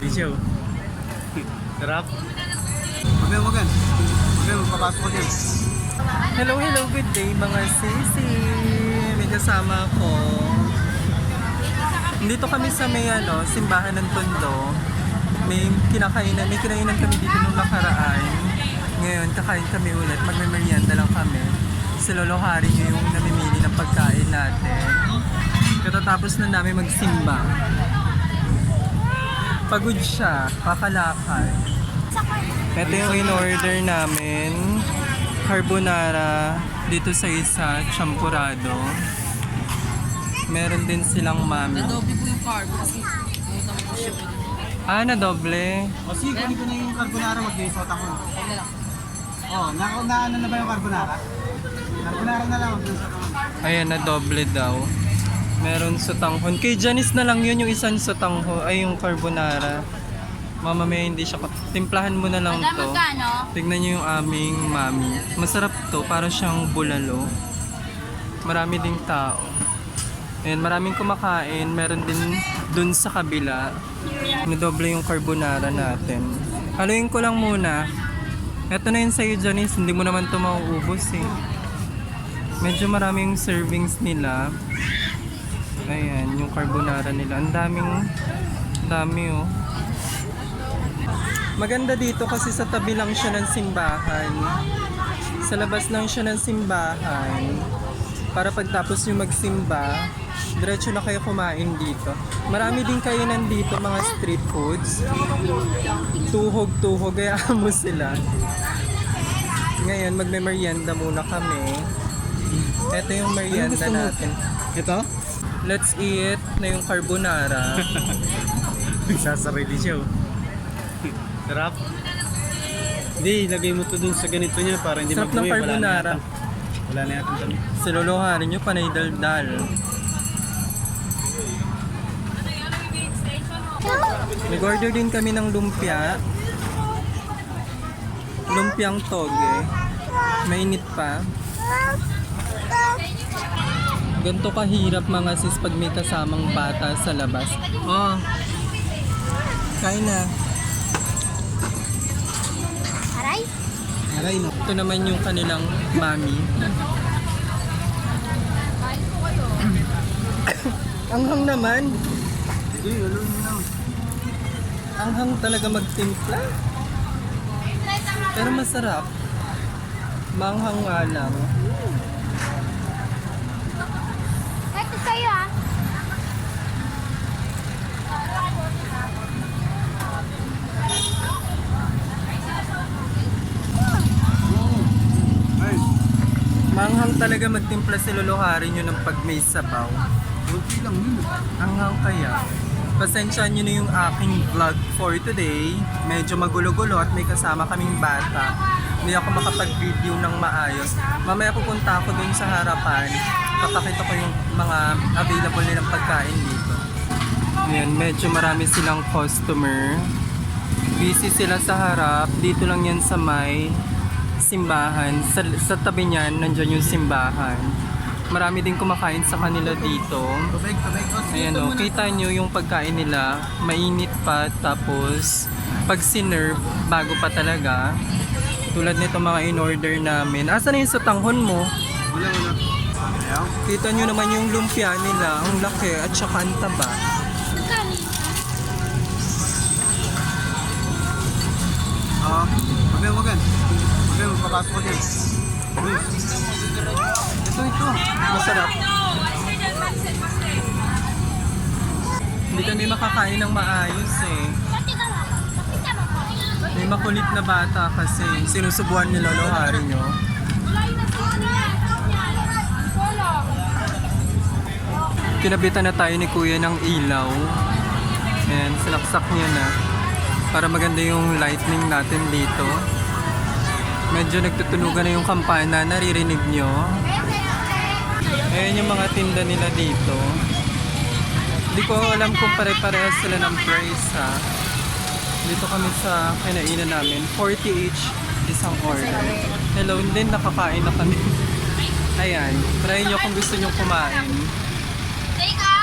Video. Sarap. Huwag mo gan. Huwag papasok ko dyan. Hello, hello, good day mga sisi. May kasama ko. Dito kami sa may ano, simbahan ng Tondo. May kinakainan, may kinainan kami dito nung nakaraan. Ngayon, kakain kami ulit. Magme-merienda lang kami. Si Lolo Hari niyo yung namimili ng pagkain natin. Katatapos na namin magsimba. Pagod siya, kakalakal. Ito yung in-order namin. Carbonara dito sa isa, champurado. Meron din silang mami. Adobe po yung carb kasi. Ah, na doble. O sige, kunin ko na yung carbonara, mag-isot ako. Huwag na lang. Oh, na, na ano na ba yung carbonara? Carbonara na lang, ako. Ayan, na doble daw. Meron sa tanghon. Kay Janice na lang yun yung isang sa tanghon. Ay, yung carbonara. Mama may hindi siya. Timplahan mo na lang Madam, to. magkano? Tignan niyo yung aming mami. Masarap to. Para siyang bulalo. Marami ding tao. And maraming kumakain. Meron din dun sa kabila. Nadoble yung carbonara natin. Haluin ko lang muna. Eto na yun sa'yo, Janice. Hindi mo naman to mauubos eh. Medyo maraming servings nila. Ayan, yung carbonara nila. Ang daming, dami oh. Maganda dito kasi sa tabi lang siya ng simbahan. Sa labas lang siya ng simbahan. Para pagtapos yung magsimba, diretso na kayo kumain dito. Marami din kayo nandito mga street foods. Tuhog-tuhog, kaya mo sila. Ngayon, magme-merienda muna kami. Ito yung merienda natin. Ito? Let's eat na yung carbonara. Sasarili siya. oh. Sarap. Hindi, lagay mo to dun sa ganito niya para hindi Sarap ng mag-uwi. Wala na carbonara. yata. Wala na yata kami. Sinuluharin nyo, panay daldal. Nag-order din kami ng lumpia. Lumpiang toge. Mainit pa. Ganto kahirap mga sis pag may kasamang bata sa labas. Oh. Kain na. Aray? Aray, no. Ito naman yung kanilang mami. Anghang naman. Hindi, ano mo na. Anghang talaga magtimpla. Pero masarap. Manghang nga lang. Ito sa'yo ah. Ay, Manghang talaga magtimpla si Luluharin nyo ng pag may sabaw. kunti lang yun. Anghang kaya. Pasensyahan nyo na yung aking vlog for today. Medyo magulo-gulo at may kasama kaming bata. Hindi ako makapag-review ng maayos. Mamaya pupunta ako dun sa harapan. Papakita ko yung mga available nilang pagkain dito. Ayan, medyo marami silang customer. Busy sila sa harap. Dito lang yan sa may simbahan. Sa, sa tabi niyan, nandyan yung simbahan. Marami din kumakain sa kanila dito. Oh, Ayan o, muna. kita nyo yung pagkain nila, mainit pa, tapos pag sinerve, bago pa talaga. Tulad nito mga in-order namin. Asa na yung sa tanghon mo? Wala, wala. Kita nyo naman yung lumpia nila, ang laki at saka ang taba. Papasok ko dyan. Ito, ito. Masarap. Hindi kami makakain ng maayos eh. May makulit na bata kasi sinusubuan ni Lolo Hari nyo. Kinabitan na tayo ni Kuya ng ilaw. Ayan, sinaksak niya na. Para maganda yung lightning natin dito. Medyo nagtutunugan na yung kampana, naririnig nyo. Ayan yung mga tinda nila dito. Hindi ko alam kung pare-parehas sila ng price ha. Dito kami sa kinainan namin. 40 each isang order. Hello, din nakakain na kami. Ayan, try nyo kung gusto nyo kumain. Take